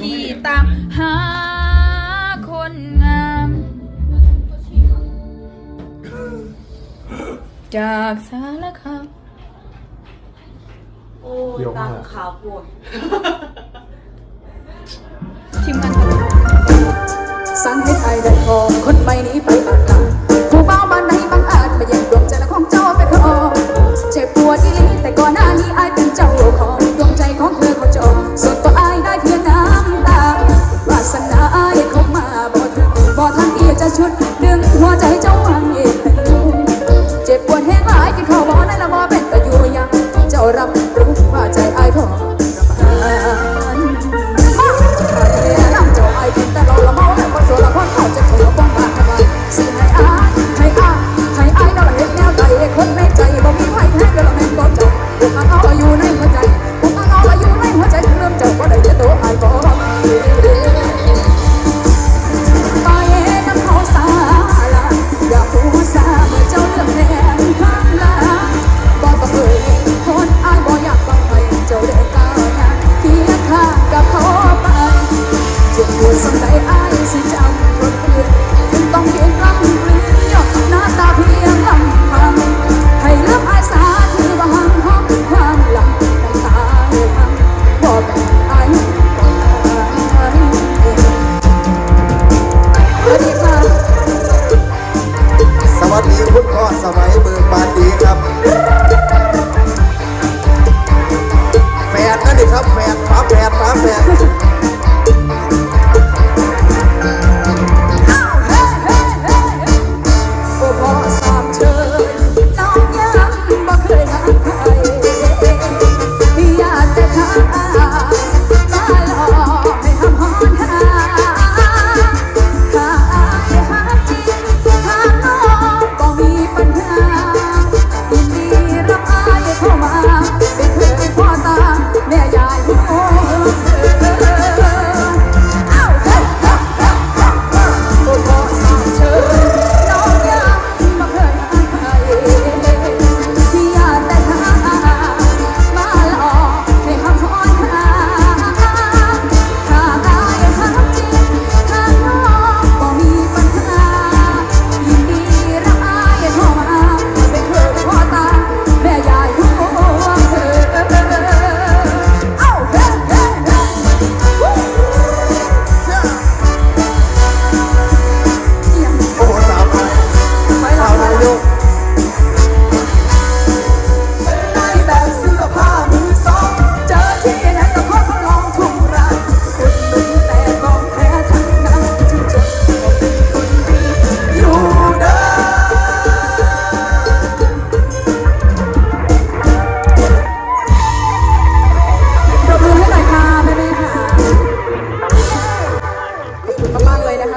ที่ตามหาคนงาม จากสารคามโอ้ยตามขาวปวดทีมงาน สั่งให้ไทยได้พอคนใหม่นี้ไป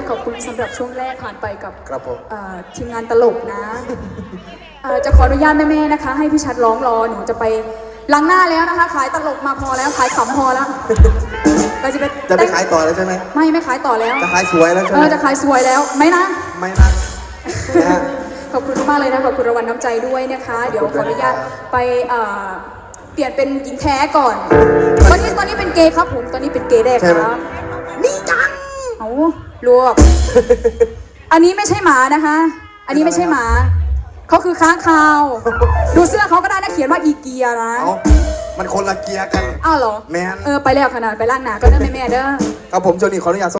ขอบคุณสำหรับช่วงแรกผ่านไปกับครับผม เอ่อทีมงานตลกนะเอ่อจะขออนุญาตแม่ๆนะคะ ให้พี่ชัดร้องรอหนูจะไปล้างหน้าแล้วนะคะ ขายตลกมาพอแล้วขายขำพอแล้วก็จะไปจะไปขายต่อแล้วใช่ไหม ไม่ไม่ขายต่อแล้ว จะขายสวยแล้วใช่เอไหมอจะขายสวยแล้วไม่นะ ไม่นะนะฮะ ขอบคุณมากๆเลยนะขอบคุณรางวัลน้ำใจด้วยนะคะ เดี๋ยวขออนุญาตไปเอ่อเปลี่ยนเป็นหญิงแท้ก่อน ตอนนี้ตอนนี้เป็นเกย์ครับผมตอนนี้เป็นเกย์แรกใช่ไหมครับนี่จัง เอารวบอันนี้ไม่ใช่หมานะคะ อันนี้ไม่ใช่หมา เขาคือค้างคาว ดูเสื้อเขาก็ได้นะเขียนว่าอีเกียนะเอามันคนละเกียร์กัน อ้าวเหรอ แมนเออไปแล้วขนาดไปล้างหนาก็ได้แม่แม่ๆเด้อ ครับผมโจนี่ขออนุญาต